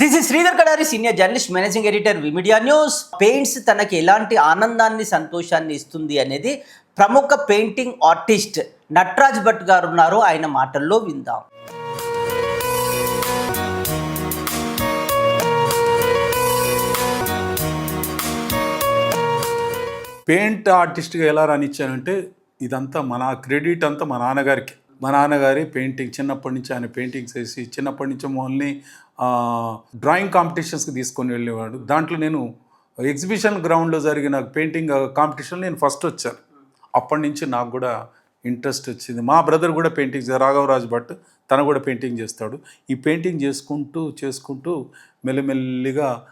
This is Sridhar Kadari senior journalist managing editor విమిడియా news paints తనకి ఎలాంటి ఆనందాన్ని సంతోషాన్ని ఇస్తుంది అనేది ప్రముఖ పెయింటింగ్ ఆర్టిస్ట్ నట్రాజ్ భట్ గారు ఉన్నారు. ఆయన మాటల్లో విందాం. పెయింట్ ఆర్టిస్ట్గా ఎలా రానిచ్చానంటే ఇదంతా మన క్రెడిట్ అంతా మా నాన్నగారికి. మా నాన్నగారి పెయింటింగ్ చిన్నప్పటి నుంచి ఆయన పెయింటింగ్స్ వేసి చిన్నప్పటి నుంచి మమ్మల్ని డ్రాయింగ్ కాంపిటీషన్స్కి తీసుకొని వెళ్ళేవాడు. దాంట్లో నేను ఎగ్జిబిషన్ గ్రౌండ్లో జరిగిన పెయింటింగ్ కాంపిటీషన్ నేను ఫస్ట్ వచ్చాను. అప్పటి నుంచి నాకు కూడా ఇంట్రెస్ట్ వచ్చింది. మా బ్రదర్ కూడా పెయింటింగ్ రాఘవరాజు భట్ తను కూడా పెయింటింగ్ చేస్తాడు. ఈ పెయింటింగ్ చేసుకుంటూ చేసుకుంటూ మెల్లిమెల్లిగా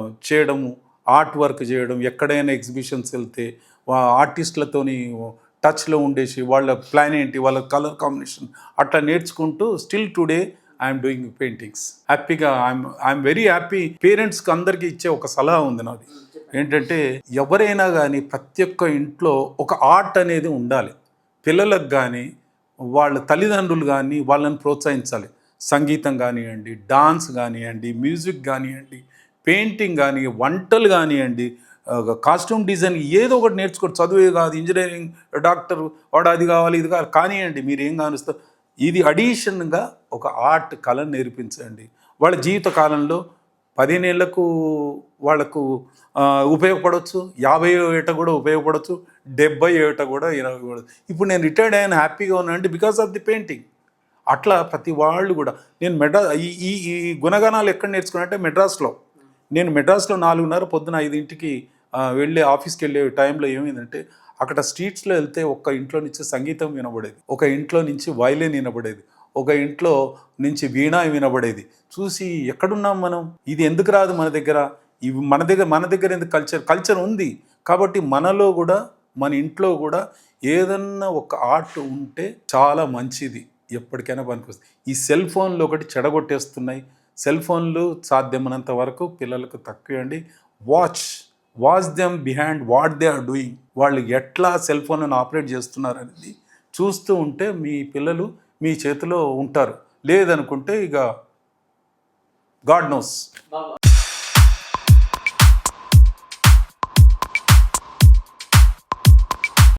చేయడము ఆర్ట్ వర్క్ చేయడం ఎక్కడైనా ఎగ్జిబిషన్స్ వెళ్తే వా- ఆర్టిస్టులతోని టచ్లో ఉండేసి వాళ్ళ ప్లాన్ ఏంటి వాళ్ళ కలర్ కాంబినేషన్ అట్లా నేర్చుకుంటూ still today I'm doing paintings హ్యాపీగా ఐఎమ్ ఐఎమ్ వెరీ హ్యాపీ పేరెంట్స్కి అందరికీ ఇచ్చే ఒక సలహా ఉంది నాది. ఏంటంటే ఎవరైనా కానీ ప్రతి ఒక్క ఇంట్లో ఒక ఆర్ట్ అనేది ఉండాలి. పిల్లలకు కానీ వాళ్ళ తల్లిదండ్రులు కానీ వాళ్ళని ప్రోత్సహించాలి. సంగీతం కానివ్వండి డాన్స్ కానివ్వండి మ్యూజిక్ కానివ్వండి పెయింటింగ్ కానీ వంటలు కానివ్వండి కాస్ట్యూమ్ డిజైన్ ఏదో ఒకటి నేర్చుకోవచ్చు చదువే కాదు ఇంజనీరింగ్ డాక్టర్ వాడు అది కావాలి ఇది కావాలి. కానివ్వండి మీరు ఏం కానిస్తారు ఇది అడిషన్గా ఒక ఆర్ట్ కళను నేర్పించండి. వాళ్ళ జీవిత కాలంలో పదిహేనేళ్ళకు వాళ్ళకు ఉపయోగపడవచ్చు యాభై ఏట కూడా ఉపయోగపడవచ్చు డెబ్బై ఏట కూడా ఇరవై కూడా ఇప్పుడు నేను రిటైర్డ్ అయిన హ్యాపీగా ఉన్నానంటే బికాస్ ఆఫ్ ది పెయింటింగ్. అట్లా ప్రతి వాళ్ళు కూడా నేను మెడ్రా ఈ ఈ ఈ గుణగణాలు ఎక్కడ నేర్చుకున్నానంటే మెడ్రాస్లో. నేను మెడ్రాస్లో నాలుగున్నర పొద్దున ఐదింటికి వెళ్ళే ఆఫీస్కి వెళ్ళే టైంలో ఏమైందంటే అక్కడ స్ట్రీట్స్లో వెళ్తే ఒక్క ఇంట్లో నుంచి సంగీతం వినబడేది ఒక ఇంట్లో నుంచి వైలిన్ వినబడేది ఒక ఇంట్లో నుంచి వీణా వినబడేది. చూసి ఎక్కడున్నాం మనం? ఇది ఎందుకు రాదు మన దగ్గర? ఇవి మన దగ్గర మన దగ్గర ఎందుకు కల్చర్ కల్చర్ ఉంది. కాబట్టి మనలో కూడా మన ఇంట్లో కూడా ఏదన్నా ఒక ఆర్ట్ ఉంటే చాలా మంచిది. ఎప్పటికైనా పనికొస్తుంది. ఈ సెల్ ఫోన్లు ఒకటి చెడగొట్టేస్తున్నాయి. సెల్ ఫోన్లు సాధ్యమైనంత వరకు పిల్లలకు తక్కువండి watch watch them behind what they are doing. వాళ్ళు ఎట్లా సెల్ ఫోన్లను ఆపరేట్ చేస్తున్నారు అనేది చూస్తూ ఉంటే మీ పిల్లలు మీ చేతిలో ఉంటారు. లేదనుకుంటే ఇక గాడ్ నోస్.